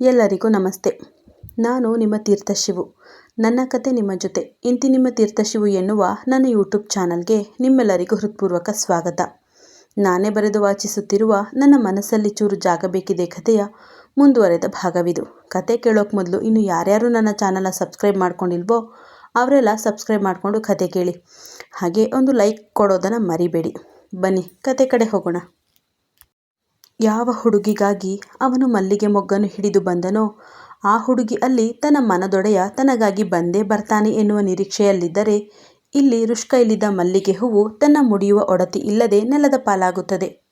ಎಲ್ಲರಿಗೂ ನಮಸ್ತೆ. ನಾನು ನಿಮ್ಮ ತೀರ್ಥಶಿವು ನನ್ನ ಕತೆ ನಿಮ್ಮ ಜೊತೆ. ಇಂತಿ ನಿಮ್ಮ ತೀರ್ಥಶಿವು ಎನ್ನುವ ನನ್ನ ಯೂಟ್ಯೂಬ್ ಚಾನಲ್ಗೆ ನಿಮ್ಮೆಲ್ಲರಿಗೂ ಹೃತ್ಪೂರ್ವಕ ಸ್ವಾಗತ. ನಾನೇ ಬರೆದು ವಾಚಿಸುತ್ತಿರುವ ನನ್ನ ಮನಸ್ಸಲ್ಲಿ ಚೂರು ಜಾಗ ಬೇಕಿದೆ ಕಥೆಯ ಮುಂದುವರೆದ ಭಾಗವಿದು. ಕತೆ ಕೇಳೋಕೆ ಮೊದಲು ಇನ್ನು ಯಾರ್ಯಾರು ನನ್ನ ಚಾನಲ್ನ ಸಬ್ಸ್ಕ್ರೈಬ್ ಮಾಡ್ಕೊಂಡಿಲ್ವೋ ಅವರೆಲ್ಲ ಸಬ್ಸ್ಕ್ರೈಬ್ ಮಾಡಿಕೊಂಡು ಕತೆ ಕೇಳಿ. ಹಾಗೆ ಒಂದು ಲೈಕ್ ಕೊಡೋದನ್ನು ಮರಿಬೇಡಿ. ಬನ್ನಿ, ಕತೆ ಕಡೆ ಹೋಗೋಣ. ಯಾವ ಹುಡುಗಿಗಾಗಿ ಅವನು ಮಲ್ಲಿಗೆ ಮೊಗ್ಗನ್ನು ಹಿಡಿದು ಬಂದನೋ, ಆ ಹುಡುಗಿ ಅಲ್ಲಿ ತನ್ನ ಮನದೊಡೆಯ ತನಗಾಗಿ ಬಂದೇ ಬರ್ತಾನೆ ಎನ್ನುವ ನಿರೀಕ್ಷೆಯಲ್ಲಿದ್ದರೆ, ಇಲ್ಲಿ ರುಷ್ಕ ಇಲ್ಲಿದ್ದ ಮಲ್ಲಿಗೆ ಹೂವು ತನ್ನ ಮುಡಿಯುವ ಒಡತಿ ಇಲ್ಲದೆ ನೆಲದ ಪಾಲಾಗುತ್ತದೆ.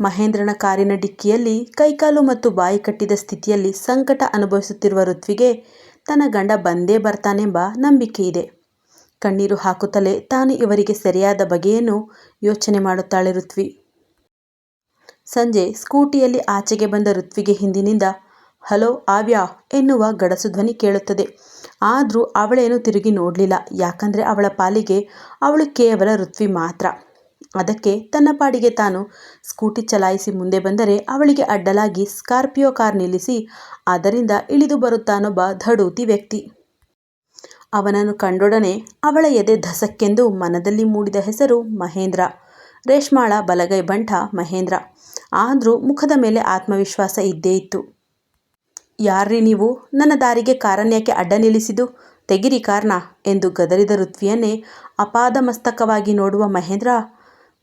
ಮಹೇಂದ್ರನ ಕಾರಿನ ಡಿಕ್ಕಿಯಲ್ಲಿ, ಕೈಕಾಲು ಮತ್ತು ಬಾಯಿ ಕಟ್ಟಿದ ಸ್ಥಿತಿಯಲ್ಲಿ ಸಂಕಟ ಅನುಭವಿಸುತ್ತಿರುವ ಋತ್ವಿಗೆ ತನ್ನ ಗಂಡ ಬಂದೇ ಬರ್ತಾನೆಂಬ ನಂಬಿಕೆ ಇದೆ. ಕಣ್ಣೀರು ಹಾಕುತ್ತಲೇ ತಾನು ಇವರಿಗೆ ಸರಿಯಾದ ಬಗೆಯನ್ನು ಯೋಚನೆ ಮಾಡುತ್ತಾಳೆ ಋತ್ವಿ. ಸಂಜೆ ಸ್ಕೂಟಿಯಲ್ಲಿ ಆಚೆಗೆ ಬಂದ ಋತ್ವಿಗೆ ಹಿಂದಿನಿಂದ, ಹಲೋ, ಆವ್ಯಾ ಎನ್ನುವ ಗಡಸು ಧ್ವನಿ ಕೇಳುತ್ತದೆ. ಆದರೂ ಅವಳೇನು ತಿರುಗಿ ನೋಡಲಿಲ್ಲ, ಯಾಕಂದರೆ ಅವಳ ಪಾಲಿಗೆ ಅವಳು ಕೇವಲ ಋತ್ವಿ ಮಾತ್ರ. ಅದಕ್ಕೆ ತನ್ನ ಪಾಡಿಗೆ ತಾನು ಸ್ಕೂಟಿ ಚಲಾಯಿಸಿ ಮುಂದೆ ಬಂದರೆ ಅವಳಿಗೆ ಅಡ್ಡಲಾಗಿ ಸ್ಕಾರ್ಪಿಯೋ ಕಾರ್ ನಿಲ್ಲಿಸಿ ಅದರಿಂದ ಇಳಿದು ಬರುತ್ತಾನೊಬ್ಬ ಧಡೂತಿ ವ್ಯಕ್ತಿ. ಅವನನ್ನು ಕಂಡೊಡನೆ ಅವಳ ಎದೆ ಧಸಕ್ಕೆಂದು ಮನದಲ್ಲಿ ಮೂಡಿದ ಹೆಸರು ಮಹೇಂದ್ರ. ರೇಷ್ಮಾಳ, ಬಲಗೈ ಬಂಟ ಮಹೇಂದ್ರ. ಆದರೂ ಮುಖದ ಮೇಲೆ ಆತ್ಮವಿಶ್ವಾಸ ಇದ್ದೇ ಇತ್ತು. ಯಾರ್ರಿ ನೀವು? ನನ್ನ ದಾರಿಗೆ ಕಾರನ್ಯಾಕೆ ಅಡ್ಡ ನಿಲ್ಲಿಸಿದು ತೆಗಿರಿ ಕಾರಣ ಎಂದು ಗದರಿದ ಋತ್ವಿಯನ್ನೇ ಅಪಾದ ಮಸ್ತಕವಾಗಿ ನೋಡುವ ಮಹೇಂದ್ರ.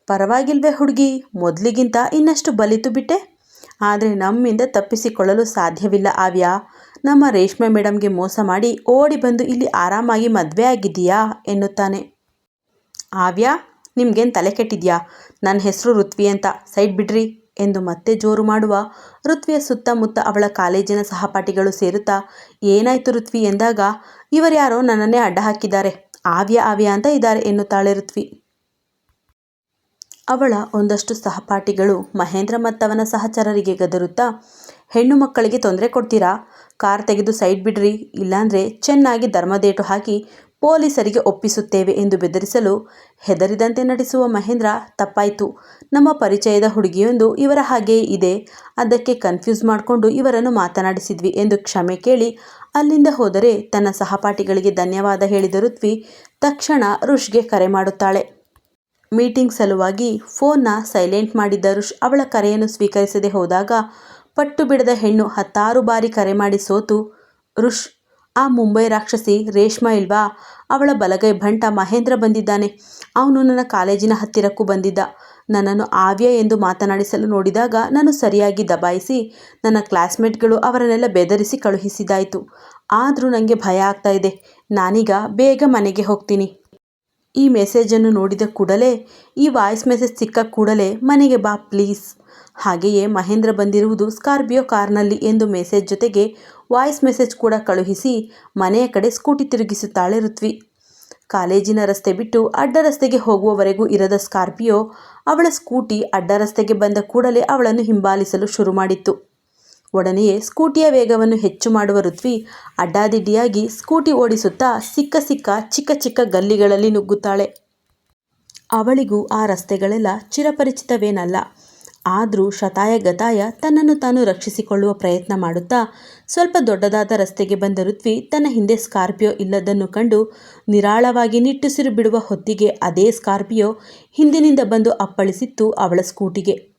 ಪರವಾಗಿಲ್ವೇ ಹುಡುಗಿ, ಮೊದಲಿಗಿಂತ ಇನ್ನಷ್ಟು ಬಲಿತು ಬಿಟ್ಟೆ? ಆದರೆ ನಮ್ಮಿಂದ ತಪ್ಪಿಸಿಕೊಳ್ಳಲು ಸಾಧ್ಯವಿಲ್ಲ ಆವ್ಯಾ ನಮ್ಮ ರೇಷ್ಮೆ ಮೇಡಮ್ಗೆ ಮೋಸ ಮಾಡಿ ಓಡಿ ಬಂದು ಇಲ್ಲಿ ಆರಾಮಾಗಿ ಮದುವೆ ಆಗಿದ್ದೀಯಾ ಎನ್ನುತ್ತಾನೆ. ಆವ್ಯಾ ನಿಮ್ಗೇನು ತಲೆ ಕೆಟ್ಟಿದ್ಯಾ? ನನ್ನ ಹೆಸರು ಋತ್ವಿ ಅಂತ. ಸೈಡ್ ಬಿಡ್ರಿ ಎಂದು ಮತ್ತೆ ಜೋರು ಮಾಡುವ. ಋತ್ವಿಯ ಸುತ್ತಮುತ್ತ ಅವಳ ಕಾಲೇಜಿನ ಸಹಪಾಠಿಗಳು ಸೇರುತ್ತಾ, ಏನಾಯ್ತು ಋತ್ವಿ ಎಂದಾಗ ಇವರ್ಯಾರೋ ನನ್ನನ್ನೇ ಅಡ್ಡ ಹಾಕಿದ್ದಾರೆ. ಆವ್ಯ ಆವ್ಯ ಅಂತ ಇದ್ದಾರೆ ಎನ್ನುತ್ತಾಳೆ ಋತ್ವಿ. ಅವಳ ಒಂದಷ್ಟು ಸಹಪಾಠಿಗಳು ಮಹೇಂದ್ರ ಮತ್ತವನ ಸಹಚರರಿಗೆ ಗದರುತ್ತಾ, ಹೆಣ್ಣು ಮಕ್ಕಳಿಗೆ ತೊಂದರೆ ಕೊಡ್ತೀರಾ? ಕಾರ್ ತೆಗೆದು ಸೈಡ್ ಬಿಡ್ರಿ. ಇಲ್ಲಾಂದ್ರೆ ಚೆನ್ನಾಗಿ ಧರ್ಮದೇಟು ಹಾಕಿ ಪೊಲೀಸರಿಗೆ ಒಪ್ಪಿಸುತ್ತೇವೆ ಎಂದು ಬೆದರಿಸಲು ಹೆದರಿದಂತೆ ನಟಿಸುವ ಮಹೇಂದ್ರ ತಪ್ಪಾಯಿತು. ನಮ್ಮ ಪರಿಚಯದ ಹುಡುಗಿಯೊಂದು ಇವರ ಹಾಗೆಯೇ ಇದೆ. ಅದಕ್ಕೆ ಕನ್ಫ್ಯೂಸ್ ಮಾಡಿಕೊಂಡು ಇವರನ್ನು ಮಾತನಾಡಿಸಿದ್ವಿ ಎಂದು ಕ್ಷಮೆ ಕೇಳಿ ಅಲ್ಲಿಂದ ಹೋದರೆ ತನ್ನ ಸಹಪಾಠಿಗಳಿಗೆ ಧನ್ಯವಾದ ಹೇಳಿದ ಋತ್ವಿ ತಕ್ಷಣ ರುಷ್ಗೆ ಕರೆ ಮಾಡುತ್ತಾಳೆ. ಮೀಟಿಂಗ್ ಸಲುವಾಗಿ ಫೋನ್ನ ಸೈಲೆಂಟ್ ಮಾಡಿದ್ದ ರುಷ್ ಅವಳ ಕರೆಯನ್ನು ಸ್ವೀಕರಿಸದೆ ಹೋದಾಗ ಪಟ್ಟು ಬಿಡದ ಹೆಣ್ಣು ಹತ್ತಾರು ಬಾರಿ ಕರೆ ಮಾಡಿ ಸೋತು. ರುಷ್ ಆ ಮುಂಬೈ ರಾಕ್ಷಸಿ ರೇಷ್ಮಾ ಇಲ್ವಾ? ಅವಳ ಬಲಗೈ ಭಂಟ ಮಹೇಂದ್ರ ಬಂದಿದ್ದಾನೆ. ಅವನು ನನ್ನ ಕಾಲೇಜಿನ ಹತ್ತಿರಕ್ಕೂ ಬಂದಿದ್ದ. ನನ್ನನ್ನು ಆವ್ಯ ಎಂದು ಮಾತನಾಡಿಸಲು ನೋಡಿದಾಗ ನಾನು ಸರಿಯಾಗಿ ದಬಾಯಿಸಿ ನನ್ನ ಕ್ಲಾಸ್ಮೇಟ್ಗಳು ಅವರನ್ನೆಲ್ಲ ಬೆದರಿಸಿ ಕಳುಹಿಸಿದಾಯಿತು ಆದರೂ ನನಗೆ ಭಯ ಆಗ್ತಾ ಇದೆ. ನಾನೀಗ ಬೇಗ ಮನೆಗೆ ಹೋಗ್ತೀನಿ. ಈ ಮೆಸೇಜನ್ನು ನೋಡಿದ ಕೂಡಲೇ, ಈ ವಾಯ್ಸ್ ಮೆಸೇಜ್ ಸಿಕ್ಕ ಕೂಡಲೇ ಮನೆಗೆ ಬಾ ಪ್ಲೀಸ್. ಹಾಗೆಯೇ ಮಹೇಂದ್ರ ಬಂದಿರುವುದು ಸ್ಕಾರ್ಪಿಯೋ ಕಾರ್ನಲ್ಲಿ ಎಂದು ಮೆಸೇಜ್ ಜೊತೆಗೆ ವಾಯ್ಸ್ ಮೆಸೇಜ್ ಕೂಡ ಕಳುಹಿಸಿ ಮನೆಯ ಕಡೆ ಸ್ಕೂಟಿ ತಿರುಗಿಸುತ್ತಾಳೆ ಋತ್ವಿ. ಕಾಲೇಜಿನ ರಸ್ತೆ ಬಿಟ್ಟು ಅಡ್ಡ ರಸ್ತೆಗೆ ಹೋಗುವವರೆಗೂ ಇರದ ಸ್ಕಾರ್ಪಿಯೋ ಅವಳ ಸ್ಕೂಟಿ ಅಡ್ಡ ರಸ್ತೆಗೆ ಬಂದ ಕೂಡಲೇ ಅವಳನ್ನು ಹಿಂಬಾಲಿಸಲು ಶುರು ಮಾಡಿತ್ತು. ಒಡನೆಯೇ ಸ್ಕೂಟಿಯ ವೇಗವನ್ನು ಹೆಚ್ಚು ಮಾಡುವ ಋತ್ವಿ ಅಡ್ಡಾದಿಡ್ಡಿಯಾಗಿ ಸ್ಕೂಟಿ ಓಡಿಸುತ್ತಾ ಸಿಕ್ಕ ಸಿಕ್ಕ ಚಿಕ್ಕ ಚಿಕ್ಕ ಗಲ್ಲಿಗಳಲ್ಲಿ ನುಗ್ಗುತ್ತಾಳೆ. ಅವಳಿಗೂ ಆ ರಸ್ತೆಗಳೆಲ್ಲ ಚಿರಪರಿಚಿತವೇನಲ್ಲ. ಆದರೂ ಶತಾಯ ಗತಾಯ ತನ್ನನ್ನು ತಾನು ರಕ್ಷಿಸಿಕೊಳ್ಳುವ ಪ್ರಯತ್ನ ಮಾಡುತ್ತಾ, ಸ್ವಲ್ಪ ದೊಡ್ಡದಾದ ರಸ್ತೆಗೆ ಬಂದ ಋತ್ವಿ ತನ್ನ ಹಿಂದೆ ಸ್ಕಾರ್ಪಿಯೋ ಇಲ್ಲದನ್ನು ಕಂಡು ನಿರಾಳವಾಗಿ ನಿಟ್ಟುಸಿರು ಬಿಡುವ ಹೊತ್ತಿಗೆ ಅದೇ ಸ್ಕಾರ್ಪಿಯೋ ಹಿಂದಿನಿಂದ ಬಂದು ಅಪ್ಪಳಿಸಿತ್ತು ಅವಳ ಸ್ಕೂಟಿಗೆ.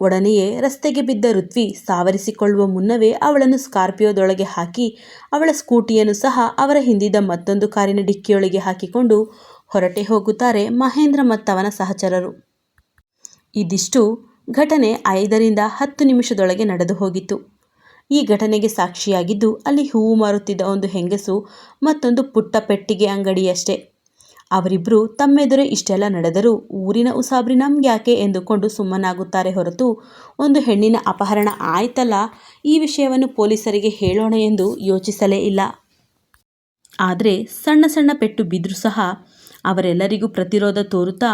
ಒಡನೆಯೇ ರಸ್ತೆಗೆ ಬಿದ್ದ ಋತ್ವಿ ಸಾವರಿಸಿಕೊಳ್ಳುವ ಮುನ್ನವೇ ಅವಳನ್ನು ಸ್ಕಾರ್ಪಿಯೋದೊಳಗೆ ಹಾಕಿ, ಅವಳ ಸ್ಕೂಟಿಯನ್ನು ಸಹ ಅವರ ಹಿಂದಿದ್ದ ಮತ್ತೊಂದು ಕಾರಿನ ಡಿಕ್ಕಿಯೊಳಗೆ ಹಾಕಿಕೊಂಡು ಹೊರಟೆ ಹೋಗುತ್ತಾರೆ ಮಹೇಂದ್ರ ಮತ್ತವನ ಸಹಚರರು. ಇದಿಷ್ಟು ಘಟನೆ ಐದರಿಂದ ಹತ್ತು ನಿಮಿಷದೊಳಗೆ ನಡೆದು ಹೋಗಿತ್ತು. ಈ ಘಟನೆಗೆ ಸಾಕ್ಷಿಯಾಗಿದ್ದು ಅಲ್ಲಿ ಹೂವು ಮಾರುತ್ತಿದ್ದ ಒಂದು ಹೆಂಗಸು ಮತ್ತೊಂದು ಪುಟ್ಟ ಪೆಟ್ಟಿಗೆ ಅಂಗಡಿಯಷ್ಟೇ. ಅವರಿಬ್ಬರು ತಮ್ಮೆದುರೇ ಇಷ್ಟೆಲ್ಲ ನಡೆದರೂ ಊರಿನ ಉಸಾಬ್ರಿ ನಮ್ಗ್ಯಾಕೆ ಎಂದುಕೊಂಡು ಸುಮ್ಮನಾಗುತ್ತಾರೆ ಹೊರತು ಒಂದು ಹೆಣ್ಣಿನ ಅಪಹರಣ ಆಯ್ತಲ್ಲ, ಈ ವಿಷಯವನ್ನು ಪೊಲೀಸರಿಗೆ ಹೇಳೋಣ ಎಂದು ಯೋಚಿಸಲೇ ಇಲ್ಲ. ಆದರೆ ಸಣ್ಣ ಸಣ್ಣ ಪೆಟ್ಟು ಬಿದ್ದರೂ ಸಹ ಅವರೆಲ್ಲರಿಗೂ ಪ್ರತಿರೋಧ ತೋರುತ್ತಾ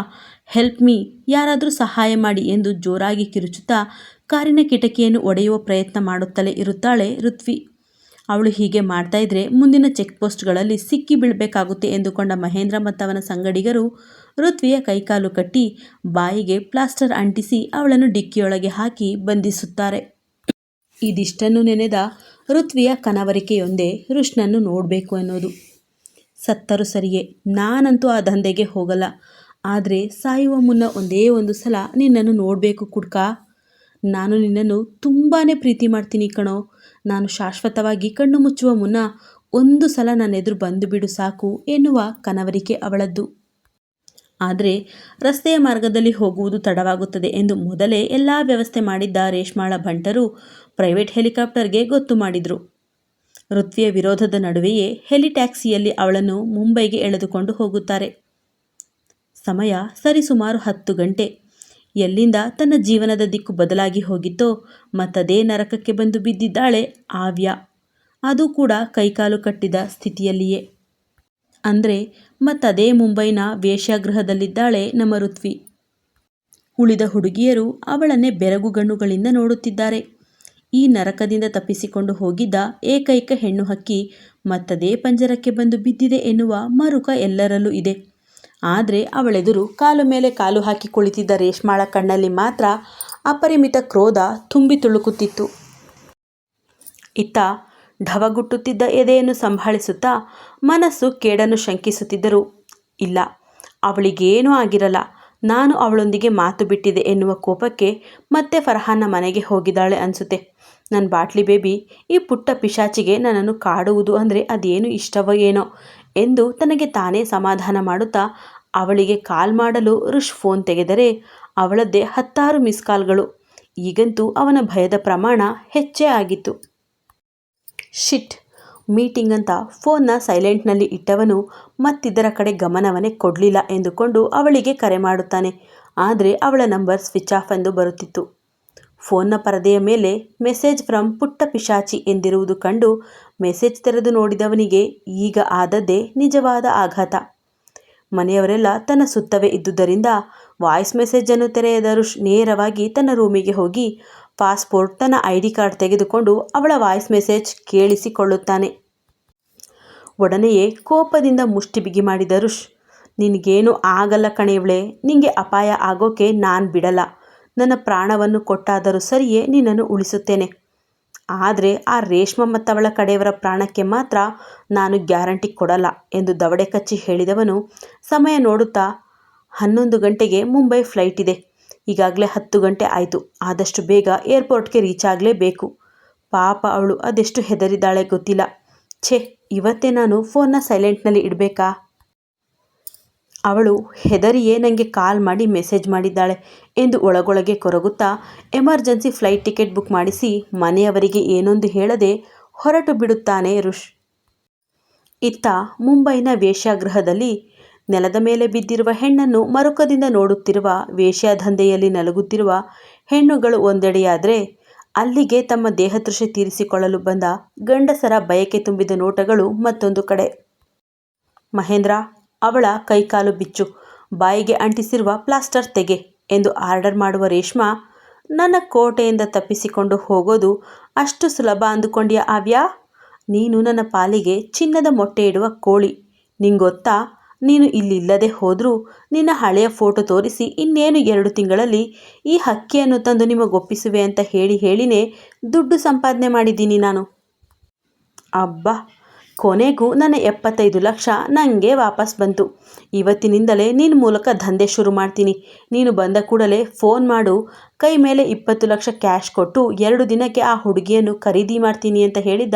ಹೆಲ್ಪ್ ಮೀ, ಯಾರಾದರೂ ಸಹಾಯ ಮಾಡಿ ಎಂದು ಜೋರಾಗಿ ಕಿರುಚುತ್ತಾ ಕಾರಿನ ಕಿಟಕಿಯನ್ನು ಒಡೆಯುವ ಪ್ರಯತ್ನ ಮಾಡುತ್ತಲೇ ಇರುತ್ತಾಳೆ ಋತ್ವಿ. ಅವಳು ಹೀಗೆ ಮಾಡ್ತಾ ಇದ್ರೆ ಮುಂದಿನ ಚೆಕ್ ಪೋಸ್ಟ್ಗಳಲ್ಲಿ ಸಿಕ್ಕಿ ಬೀಳಬೇಕಾಗುತ್ತೆ ಎಂದುಕೊಂಡ ಮಹೇಂದ್ರ ಮತ್ತವನ ಸಂಗಡಿಗರು ಋತ್ವಿಯ ಕೈಕಾಲು ಕಟ್ಟಿ ಬಾಯಿಗೆ ಪ್ಲಾಸ್ಟರ್ ಅಂಟಿಸಿ ಅವಳನ್ನು ಡಿಕ್ಕಿಯೊಳಗೆ ಹಾಕಿ ಬಂಧಿಸುತ್ತಾರೆ. ಇದಿಷ್ಟನ್ನು ನೆನೆದ ಋತ್ವಿಯ ಕನವರಿಕೆಯೊಂದೇ ಋಷ್ಣನ್ನು ನೋಡಬೇಕು ಅನ್ನೋದು. ಸತ್ತರು ಸರಿಯೇ, ನಾನಂತೂ ಆ ದಂಧೆಗೆ ಹೋಗಲ್ಲ. ಆದರೆ ಸಾಯುವ ಮುನ್ನ ಒಂದೇ ಒಂದು ಸಲ ನಿನ್ನನ್ನು ನೋಡಬೇಕು ಕುಡ್ಕ. ನಾನು ನಿನ್ನನ್ನು ತುಂಬಾ ಪ್ರೀತಿ ಮಾಡ್ತೀನಿ ಕಣೋ. ನಾನು ಶಾಶ್ವತವಾಗಿ ಕಣ್ಣು ಮುಚ್ಚುವ ಮುನ್ನ ಒಂದು ಸಲ ನನ್ನ ಎದುರು ಬಂದು ಬಿಡು ಸಾಕು ಎನ್ನುವ ಕನವರಿಕೆ ಅವಳದ್ದು. ಆದರೆ ರಸ್ತೆಯ ಮಾರ್ಗದಲ್ಲಿ ಹೋಗುವುದು ತಡವಾಗುತ್ತದೆ ಎಂದು ಮೊದಲೇ ಎಲ್ಲ ವ್ಯವಸ್ಥೆ ಮಾಡಿದ್ದ ರೇಷ್ಮಾಳ ಭಂಟರು ಪ್ರೈವೇಟ್ ಹೆಲಿಕಾಪ್ಟರ್ಗೆ ಗೊತ್ತು ಮಾಡಿದರು. ಋತ್ವಿಯ ವಿರೋಧದ ನಡುವೆಯೇ ಹೆಲಿ ಟ್ಯಾಕ್ಸಿಯಲ್ಲಿ ಅವಳನ್ನು ಮುಂಬೈಗೆ ಎಳೆದುಕೊಂಡು ಹೋಗುತ್ತಾರೆ. ಸಮಯ ಸರಿಸುಮಾರು ಹತ್ತು ಗಂಟೆ. ಎಲ್ಲಿಂದ ತನ್ನ ಜೀವನದ ದಿಕ್ಕು ಬದಲಾಗಿ ಹೋಗಿತ್ತೋ ಮತ್ತದೇ ನರಕಕ್ಕೆ ಬಂದು ಬಿದ್ದಿದ್ದಾಳೆ ಆವ್ಯ. ಅದು ಕೂಡ ಕೈಕಾಲು ಕಟ್ಟಿದ ಸ್ಥಿತಿಯಲ್ಲಿಯೇ. ಅಂದರೆ ಮತ್ತದೇ ಮುಂಬೈನ ವೇಶ್ಯಾಗೃಹದಲ್ಲಿದ್ದಾಳೆ ನಮ್ಮ ಋತ್ವಿ. ಉಳಿದ ಹುಡುಗಿಯರು ಅವಳನ್ನೇ ಬೆರಗುಗಣ್ಣುಗಳಿಂದ ನೋಡುತ್ತಿದ್ದಾರೆ. ಈ ನರಕದಿಂದ ತಪ್ಪಿಸಿಕೊಂಡು ಹೋಗಿದ್ದ ಏಕೈಕ ಹೆಣ್ಣು ಹಕ್ಕಿ ಮತ್ತದೇ ಪಂಜರಕ್ಕೆ ಬಂದು ಬಿದ್ದಿದೆ ಎನ್ನುವ ಮರುಕ ಎಲ್ಲರಲ್ಲೂ ಇದೆ. ಆದರೆ ಅವಳೆದುರು ಕಾಲು ಮೇಲೆ ಕಾಲು ಹಾಕಿ ಕುಳಿತಿದ್ದ ರೇಷ್ಮಾಳ ಕಣ್ಣಲ್ಲಿ ಮಾತ್ರ ಅಪರಿಮಿತ ಕ್ರೋಧ ತುಂಬಿ ತುಳುಕುತ್ತಿತ್ತು. ಇತ್ತ ಢವಗುಟ್ಟುತ್ತಿದ್ದ ಎದೆಯನ್ನು ಸಂಭಾಳಿಸುತ್ತಾ ಮನಸ್ಸು ಕೇಡನ್ನು ಶಂಕಿಸುತ್ತಿದ್ದರು ಇಲ್ಲ, ಅವಳಿಗೇನೂ ಆಗಿರಲ್ಲ. ನಾನು ಅವಳೊಂದಿಗೆ ಮಾತು ಬಿಟ್ಟಿದೆ ಎನ್ನುವ ಕೋಪಕ್ಕೆ ಮತ್ತೆ ಫರ್ಹಾನ್ನ ಮನೆಗೆ ಹೋಗಿದ್ದಾಳೆ ಅನಿಸುತ್ತೆ. ನನ್ನ ಬಾಟ್ಲಿ ಬೇಬಿ, ಈ ಪುಟ್ಟ ಪಿಶಾಚಿಗೆ ನನ್ನನ್ನು ಕಾಡುವುದು ಅಂದರೆ ಅದೇನು ಇಷ್ಟವೋ ಏನೋ ಎಂದು ತನಗೆ ತಾನೇ ಸಮಾಧಾನ ಮಾಡುತ್ತಾ ಅವಳಿಗೆ ಕಾಲ್ ಮಾಡಲು ಋಷ್ ಫೋನ್ ತೆಗೆದರೆ ಅವಳದ್ದೇ ಹತ್ತಾರು ಮಿಸ್ ಕಾಲ್ಗಳು. ಈಗಂತೂ ಅವನ ಭಯದ ಪ್ರಮಾಣ ಹೆಚ್ಚೇ ಆಗಿತ್ತು. ಶಿಟ್, ಮೀಟಿಂಗ್ ಅಂತ ಫೋನ್ನ ಸೈಲೆಂಟ್ನಲ್ಲಿ ಇಟ್ಟವನು ಮತ್ತಿದ್ದರ ಕಡೆ ಗಮನವನ್ನೇ ಕೊಡಲಿಲ್ಲ ಎಂದುಕೊಂಡು ಅವಳಿಗೆ ಕರೆ ಮಾಡುತ್ತಾನೆ. ಆದರೆ ಅವಳ ನಂಬರ್ ಸ್ವಿಚ್ ಆಫ್ ಎಂದು ಬರುತ್ತಿತ್ತು. ಫೋನ್ನ ಪರದೆಯ ಮೇಲೆ ಮೆಸೇಜ್ ಫ್ರಮ್ ಪುಟ್ಟ ಪಿಶಾಚಿ ಎಂದಿರುವುದು ಕಂಡು ಮೆಸೇಜ್ ತೆರೆದು ನೋಡಿದವನಿಗೆ ಈಗ ಆದದ್ದೇ ನಿಜವಾದ ಆಘಾತ. ಮನೆಯವರೆಲ್ಲ ತನ್ನ ಸುತ್ತವೇ ಇದ್ದುದರಿಂದ ವಾಯ್ಸ್ ಮೆಸೇಜನ್ನು ತೆರೆಯದ ರುಷ್ ನೇರವಾಗಿ ತನ್ನ ರೂಮಿಗೆ ಹೋಗಿ ಪಾಸ್ಪೋರ್ಟ್ ತನ್ನ ಐ ಡಿ ಕಾರ್ಡ್ ತೆಗೆದುಕೊಂಡು ಅವಳ ವಾಯ್ಸ್ ಮೆಸೇಜ್ ಕೇಳಿಸಿಕೊಳ್ಳುತ್ತಾನೆ. ಒಡನೆಯೇ ಕೋಪದಿಂದ ಮುಷ್ಟಿ ಬಿಗಿ ಮಾಡಿದ ರುಷ್, ನಿನಗೇನು ಆಗಲ್ಲ ಕಣೇವಳೆ, ನಿಂಗೆ ಅಪಾಯ ಆಗೋಕೆ ನಾನು ಬಿಡಲ್ಲ. ನನ್ನ ಪ್ರಾಣವನ್ನು ಕೊಟ್ಟಾದರೂ ಸರಿಯೇ ನಿನ್ನನ್ನು ಉಳಿಸುತ್ತೇನೆ. ಆದರೆ ಆ ರೇಷ್ಮ ಮತ್ತವಳ ಕಡೆಯವರ ಪ್ರಾಣಕ್ಕೆ ಮಾತ್ರ ನಾನು ಗ್ಯಾರಂಟಿ ಕೊಡಲ್ಲ ಎಂದು ದವಡೆ ಕಚ್ಚಿ ಹೇಳಿದವನು ಸಮಯ ನೋಡುತ್ತಾ ಹನ್ನೊಂದು ಗಂಟೆಗೆ ಮುಂಬೈ ಫ್ಲೈಟ್ ಇದೆ. ಈಗಾಗಲೇ ಹತ್ತು ಗಂಟೆ ಆಯಿತು. ಆದಷ್ಟು ಬೇಗ ಏರ್ಪೋರ್ಟ್ಗೆ ರೀಚ್ ಆಗಲೇಬೇಕು. ಪಾಪ ಅವಳು ಅದೆಷ್ಟು ಹೆದರಿದ್ದಾಳೆ ಗೊತ್ತಿಲ್ಲ. ಛೇ, ಇವತ್ತೇ ನಾನು ಫೋನ್ನ ಸೈಲೆಂಟ್ನಲ್ಲಿ ಇಡಬೇಕಾ? ಅವಳು ಹೆದರಿಯೇ ನನಗೆ ಕಾಲ್ ಮಾಡಿ ಮೆಸೇಜ್ ಮಾಡಿದ್ದಾಳೆ ಎಂದು ಒಳಗೊಳಗೆ ಕೊರಗುತ್ತಾ ಎಮರ್ಜೆನ್ಸಿ ಫ್ಲೈಟ್ ಟಿಕೆಟ್ ಬುಕ್ ಮಾಡಿಸಿ ಮನೆಯವರಿಗೆ ಏನೊಂದು ಹೇಳದೆ ಹೊರಟು ಬಿಡುತ್ತಾನೆ ರುಷ್. ಇತ್ತ ಮುಂಬೈನ ವೇಶ್ಯಾಗೃಹದಲ್ಲಿ ನೆಲದ ಮೇಲೆ ಬಿದ್ದಿರುವ ಹೆಣ್ಣನ್ನು ಮರುಕದಿಂದ ನೋಡುತ್ತಿರುವ ವೇಶ್ಯಾದಂಧೆಯಲ್ಲಿ ನಲಗುತ್ತಿರುವ ಹೆಣ್ಣುಗಳು ಒಂದೆಡೆಯಾದರೆ ಅಲ್ಲಿಗೆ ತಮ್ಮ ದೇಹತೃಷೆ ತೀರಿಸಿಕೊಳ್ಳಲು ಬಂದ ಗಂಡಸರ ಬಯಕೆ ತುಂಬಿದ ನೋಟಗಳು ಮತ್ತೊಂದು ಕಡೆ. ಮಹೇಂದ್ರ ಅವಳ ಕೈಕಾಲು ಬಿಚ್ಚು. ಬಾಯಿಗೆ ಅಂಟಿಸಿರುವ ಪ್ಲಾಸ್ಟರ್ ತೆಗೆ ಎಂದು ಆರ್ಡರ್ ಮಾಡುವ ರೇಷ್ಮಾ ನನ್ನ ಕೋಟೆಯಿಂದ ತಪ್ಪಿಸಿಕೊಂಡು ಹೋಗೋದು ಅಷ್ಟು ಸುಲಭ ಅಂದುಕೊಂಡ್ಯಾ ಆವ್ಯಾ? ನೀನು ನನ್ನ ಪಾಲಿಗೆ ಚಿನ್ನದ ಮೊಟ್ಟೆ ಇಡುವ ಕೋಳಿ. ನಿಂಗೊತ್ತಾ? ನೀನು ಇಲ್ಲಿಲ್ಲದೆ ಹೋದರೂ ನಿನ್ನ ಹಳೆಯ ಫೋಟೋ ತೋರಿಸಿ ಇನ್ನೇನು ಎರಡು ತಿಂಗಳಲ್ಲಿ ಈ ಹಕ್ಕಿಯನ್ನು ತಂದು ನಿಮಗೊಪ್ಪಿಸುವೆ ಅಂತ ಹೇಳಿ ಹೇಳಿನೇ ದುಡ್ಡು ಸಂಪಾದನೆ ಮಾಡಿದ್ದೀನಿ ನಾನು. ಅಬ್ಬಾ! ಕೊನೆಗೂ ನನ್ನ ಎಪ್ಪತ್ತೈದು ಲಕ್ಷ ನನಗೆ ವಾಪಸ್ ಬಂತು. ಇವತ್ತಿನಿಂದಲೇ ನಿನ್ನ ಮೂಲಕ ದಂಧೆ ಶುರು ಮಾಡ್ತೀನಿ. ನೀನು ಬಂದ ಕೂಡಲೇ ಫೋನ್ ಮಾಡು. ಕೈ ಮೇಲೆ ಇಪ್ಪತ್ತು ಲಕ್ಷ ಕ್ಯಾಶ್ ಕೊಟ್ಟು ಎರಡು ದಿನಕ್ಕೆ ಆ ಹುಡುಗಿಯನ್ನು ಖರೀದಿ ಮಾಡ್ತೀನಿ ಅಂತ ಹೇಳಿದ್ದ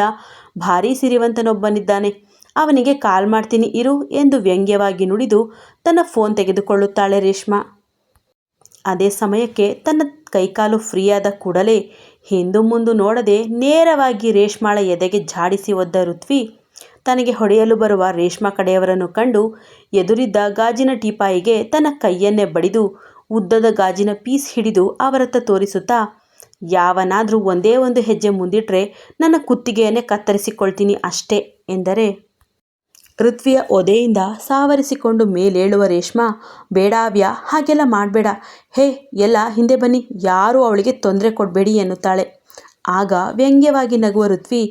ಭಾರೀ ಸಿರಿವಂತನೊಬ್ಬನಿದ್ದಾನೆ. ಅವನಿಗೆ ಕಾಲ್ ಮಾಡ್ತೀನಿ ಇರು ಎಂದು ವ್ಯಂಗ್ಯವಾಗಿ ನುಡಿದು ತನ್ನ ಫೋನ್ ತೆಗೆದುಕೊಳ್ಳುತ್ತಾಳೆ ರೇಷ್ಮಾ. ಅದೇ ಸಮಯಕ್ಕೆ ತನ್ನ ಕೈಕಾಲು ಫ್ರೀಯಾದ ಕೂಡಲೇ ಹಿಂದು ಮುಂದು ನೋಡದೆ ನೇರವಾಗಿ ರೇಷ್ಮಾಳ ಎದೆಗೆ ಝಾಡಿಸಿ ಒದ್ದ ಋತ್ವಿ ತನಗೆ ಹೊಡೆಯಲು ಬರುವ ರೇಷ್ಮಾ ಕಡೆಯವರನ್ನು ಕಂಡು ಎದುರಿದ್ದ ಗಾಜಿನ ಟೀಪಾಯಿಗೆ ತನ್ನ ಕೈಯನ್ನೇ ಬಡಿದು ಉದ್ದದ ಗಾಜಿನ ಪೀಸ್ ಹಿಡಿದು ಅವರತ್ತ ತೋರಿಸುತ್ತಾ, ಯಾವನಾದರೂ ಒಂದೇ ಒಂದು ಹೆಜ್ಜೆ ಮುಂದಿಟ್ರೆ ನನ್ನ ಕುತ್ತಿಗೆಯನ್ನೇ ಕತ್ತರಿಸಿಕೊಳ್ತೀನಿ ಅಷ್ಟೇ ಎಂದರೆ ಋತ್ವಿಯ ಒದೆಯಿಂದ ಸಾವರಿಸಿಕೊಂಡು ಮೇಲೇಳುವ ರೇಷ್ಮಾ, ಬೇಡಾವ್ಯ, ಹಾಗೆಲ್ಲ ಮಾಡಬೇಡ. ಹೇ, ಎಲ್ಲ ಹಿಂದೆ ಬನ್ನಿ, ಯಾರೂ ಅವಳಿಗೆ ತೊಂದರೆ ಕೊಡಬೇಡಿ ಎನ್ನುತ್ತಾಳೆ. ಆಗ ವ್ಯಂಗ್ಯವಾಗಿ ನಗುವ ಋತ್ವಿ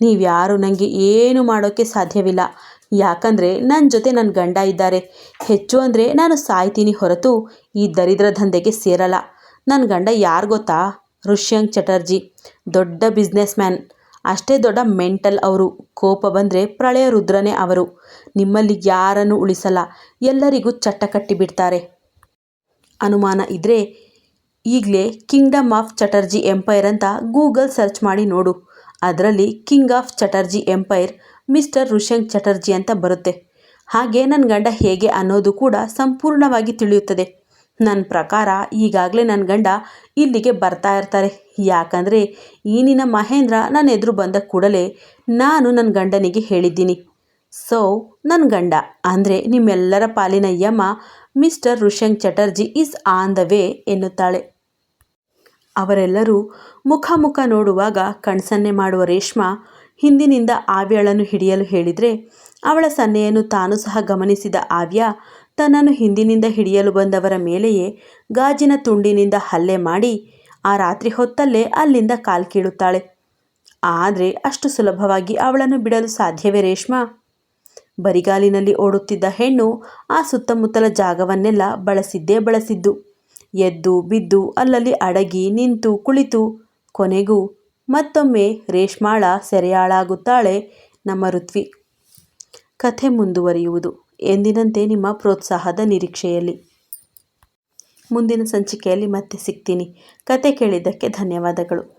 ನೀವ್ಯಾರು ನನಗೆ ಏನು ಮಾಡೋಕ್ಕೆ ಸಾಧ್ಯವಿಲ್ಲ. ಯಾಕಂದರೆ ನನ್ನ ಜೊತೆ ನನ್ನ ಗಂಡ ಇದ್ದಾರೆ. ಹೆಚ್ಚು ಅಂದರೆ ನಾನು ಸಾಯ್ತೀನಿ ಹೊರತು ಈ ದರಿದ್ರ ದಂಧೆಗೆ ಸೇರಲ್ಲ. ನನ್ನ ಗಂಡ ಯಾರು ಗೊತ್ತಾ? ಋಷ್ಯಂಕ್ ಚಟರ್ಜಿ. ದೊಡ್ಡ ಬಿಸ್ನೆಸ್ ಮ್ಯಾನ್ ಅಷ್ಟೇ ದೊಡ್ಡ ಮೆಂಟಲ್ ಅವರು. ಕೋಪ ಬಂದರೆ ಪ್ರಳಯ ರುದ್ರನೇ ಅವರು. ನಿಮ್ಮಲ್ಲಿ ಯಾರನ್ನು ಉಳಿಸಲ್ಲ. ಎಲ್ಲರಿಗೂ ಚಟ್ಟ ಕಟ್ಟಿಬಿಡ್ತಾರೆ ಅನುಮಾನ ಇದ್ದರೆ ಈಗಲೇ ಕಿಂಗ್ಡಮ್ ಆಫ್ ಚಟರ್ಜಿ ಎಂಪೈರ್ ಅಂತ ಗೂಗಲ್ ಸರ್ಚ್ ಮಾಡಿ ನೋಡು. ಅದರಲ್ಲಿ king of Chatterjee empire, mister Rishyank Chatterjee ಅಂತ ಬರುತ್ತೆ. ಹಾಗೆ ನನ್ನ ಗಂಡ ಹೇಗೆ ಅನ್ನೋದು ಕೂಡ ಸಂಪೂರ್ಣವಾಗಿ ತಿಳಿಯುತ್ತದೆ. ನನ್ನ ಪ್ರಕಾರ ಈಗಾಗಲೇ ನನ್ನ ಗಂಡ ಇಲ್ಲಿಗೆ ಬರ್ತಾ ಇರ್ತಾರೆ. ಯಾಕಂದರೆ ಈನಿನ ಮಹೇಂದ್ರ ನನ್ನ ಎದುರು ಬಂದ ಕೂಡಲೇ ನಾನು ನನ್ನ ಗಂಡನಿಗೆ ಹೇಳಿದ್ದೀನಿ. ಸೊ ನನ್ನ ಗಂಡ, ಅಂದರೆ ನಿಮ್ಮೆಲ್ಲರ ಪಾಲಿನ ಯಮ, mister Rishyank Chatterjee is on the way ಎನ್ನುತ್ತಾಳೆ. ಅವರೆಲ್ಲರೂ ಮುಖ ಮುಖ ನೋಡುವಾಗ ಕಣ್ಸನ್ನೆ ಮಾಡುವ ರೇಷ್ಮಾ ಹಿಂದಿನಿಂದ ಆವ್ಯಳನ್ನು ಹಿಡಿಯಲು ಹೇಳಿದರೆ, ಅವಳ ಸನ್ನೆಯನ್ನು ತಾನು ಸಹ ಗಮನಿಸಿದ ಆವ್ಯ ತನ್ನನ್ನು ಹಿಂದಿನಿಂದ ಹಿಡಿಯಲು ಬಂದವರ ಮೇಲೆಯೇ ಗಾಜಿನ ತುಂಡಿನಿಂದ ಹಲ್ಲೆ ಮಾಡಿ ಆ ರಾತ್ರಿ ಹೊತ್ತಲ್ಲೇ ಅಲ್ಲಿಂದ ಕಾಲ್ಕೀಳುತ್ತಾಳೆ ಆದರೆ ಅಷ್ಟು ಸುಲಭವಾಗಿ ಅವಳನ್ನು ಬಿಡಲು ಸಾಧ್ಯವೇ ರೇಷ್ಮಾ? ಬರಿಗಾಲಿನಲ್ಲಿ ಓಡುತ್ತಿದ್ದ ಹೆಣ್ಣು ಆ ಸುತ್ತಮುತ್ತಲ ಜಾಗವನ್ನೆಲ್ಲ ಬಳಸಿದ್ದೇ ಬಳಸಿದ್ದು. ಎದ್ದು ಬಿದ್ದು ಅಲ್ಲಲ್ಲಿ ಅಡಗಿ ನಿಂತು ಕುಳಿತು ಕೊನೆಗೂ ಮತ್ತೊಮ್ಮೆ ರೇಷ್ಮಾಳ ಸೆರೆಯಾಳಾಗುತ್ತಾಳೆ ನಮ್ಮ ಋತ್ವಿ. ಕಥೆ ಮುಂದುವರಿಯುವುದು. ಎಂದಿನಂತೆ ನಿಮ್ಮ ಪ್ರೋತ್ಸಾಹದ ನಿರೀಕ್ಷೆಯಲ್ಲಿ. ಮುಂದಿನ ಸಂಚಿಕೆಯಲ್ಲಿ ಮತ್ತೆ ಸಿಗ್ತೀನಿ. ಕತೆ ಕೇಳಿದ್ದಕ್ಕೆ ಧನ್ಯವಾದಗಳು.